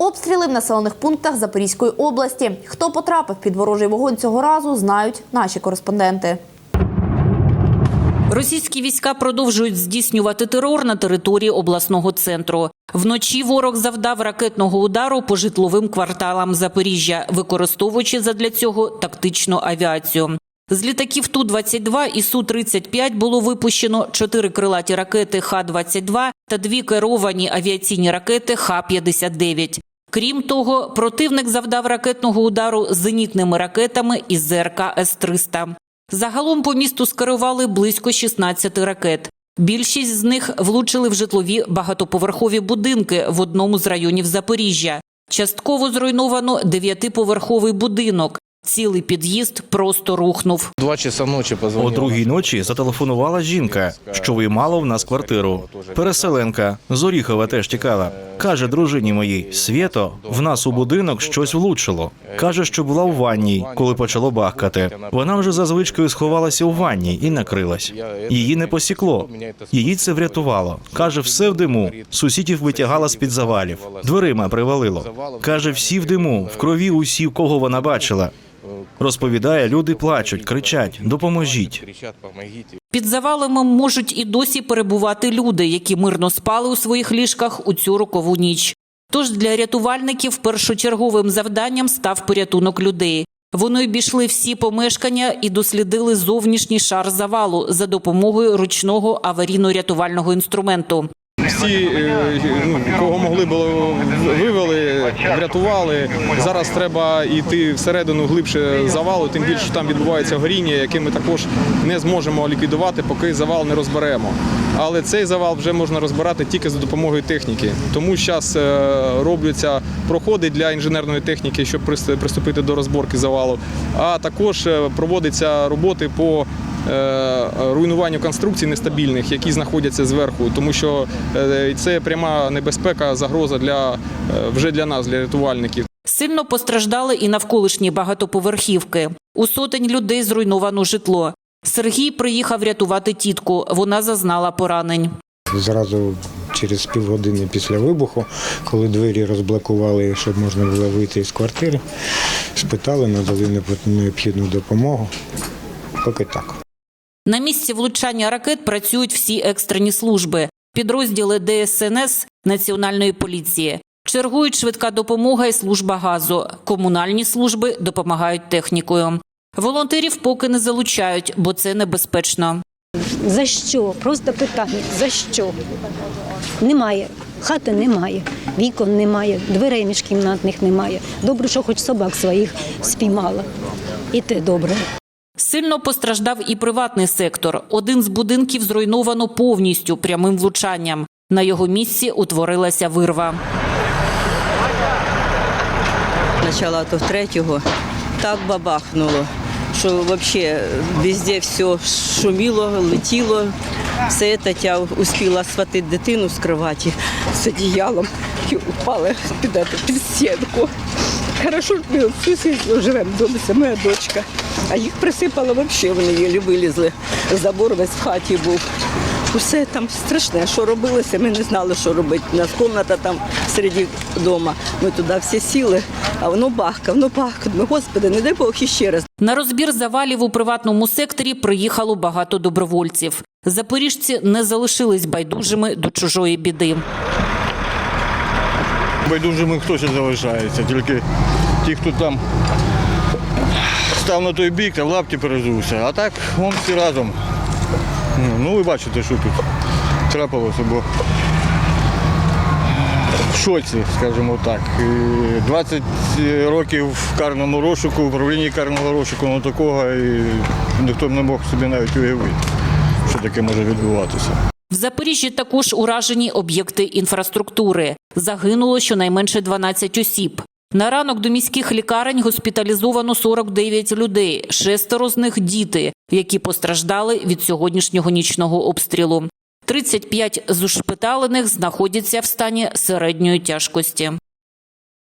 Обстріли в населених пунктах Запорізької області. Хто потрапив під ворожий вогонь цього разу, знають наші кореспонденти. Російські війська продовжують здійснювати терор на території обласного центру. Вночі ворог завдав ракетного удару по житловим кварталам Запоріжжя, використовуючи задля цього тактичну авіацію. З літаків Ту-22 і Су-35 було випущено чотири крилаті ракети Х-22 та дві керовані авіаційні ракети Х-59. Крім того, противник завдав ракетного удару зенітними ракетами із ЗРК С-300. Загалом по місту скерували близько 16 ракет. Більшість з них влучили в житлові багатоповерхові будинки в одному з районів Запоріжжя. Частково зруйновано дев'ятиповерховий будинок. Цілий під'їзд просто рухнув. Два часа ночі О другій ночі зателефонувала жінка, що виймала в нас квартиру. Переселенка з Оріхова теж тікала. Каже дружині моїй Свєто, в нас у будинок щось влучило. Каже, що була в ванній, коли почало бахкати. Вона вже за звичкою сховалася у ванній і накрилась. Її не посікло. Її це врятувало. Каже, все в диму. Сусідів витягала з під завалів. Дверима привалило. Каже, всі в диму, в крові усі, кого вона бачила. Розповідає, люди плачуть, кричать: допоможіть. Під завалами можуть і досі перебувати люди, які мирно спали у своїх ліжках у цю рокову ніч. Тож для рятувальників першочерговим завданням став порятунок людей. Вони обійшли всі помешкання і дослідили зовнішній шар завалу за допомогою ручного аварійно-рятувального інструменту. Всі, е, ну, кого могли було вивели, врятували. Зараз треба йти всередину глибше завалу, тим більше що там відбувається горіння, яке ми також не зможемо ліквідувати, поки завал не розберемо. Але цей завал вже можна розбирати тільки за допомогою техніки. Тому зараз робляться проходи для інженерної техніки, щоб приступити до розборки завалу. А також е, проводяться роботи по е, руйнуванню конструкцій нестабільних, які знаходяться зверху, тому що е, це пряма небезпека, загроза для е, вже для нас, для рятувальників. Сильно постраждали і навколишні багатоповерхівки. У сотень людей зруйновано житло. Сергій приїхав рятувати тітку. Вона зазнала поранень. Зразу через півгодини після вибуху, коли двері розблокували, щоб можна було вийти з квартири, спитали, надали необхідну допомогу. Поки так. На місці влучання ракет працюють всі екстрені служби, підрозділи ДСНС Національної поліції. Чергують швидка допомога і служба газу. Комунальні служби допомагають технікою. Волонтерів поки не залучають, бо це небезпечно. За що? Просто питання. За що? Немає. Хати немає, вікон немає, дверей міжкімнатних немає. Добре, що хоч собак своїх спіймала. І те добре. Сильно постраждав і приватний сектор. Один з будинків зруйновано повністю прямим влучанням. На його місці утворилася вирва. начала то третього так бабахнуло, що взагалі везде все шуміло, летіло. Все це я успіла схватити дитину з кроваті з одіялом і упала під, під стінку. Хорошо, ми в сусідстві це моя дочка. А їх присипало взагалі, вони її вилізли. Забор весь в хаті був. Усе там страшне, що робилося, ми не знали, що робити. У нас кімната там серед дому. Ми туди всі сіли, а воно бахка, воно бахка. Ми, Господи, не дай Бог іще раз. На розбір завалів у приватному секторі приїхало багато добровольців. Запоріжці не залишились байдужими до чужої біди. Байдужими хто ще залишається, тільки ті, хто там став на той бік та в лапті перезувся. А так вон всі разом. Ну, ви бачите, що тут трапилося, бо в шоці, скажімо так. 20 років в карному розшуку, в управлінні карного розшуку, ну такого і ніхто не мог собі навіть уявити, що таке може відбуватися. В Запоріжжі також уражені об'єкти інфраструктури. Загинуло щонайменше 12 осіб. На ранок до міських лікарень госпіталізовано 49 людей, шестеро з них діти, які постраждали від сьогоднішнього нічного обстрілу. 35 з ушпиталених знаходяться в стані середньої тяжкості.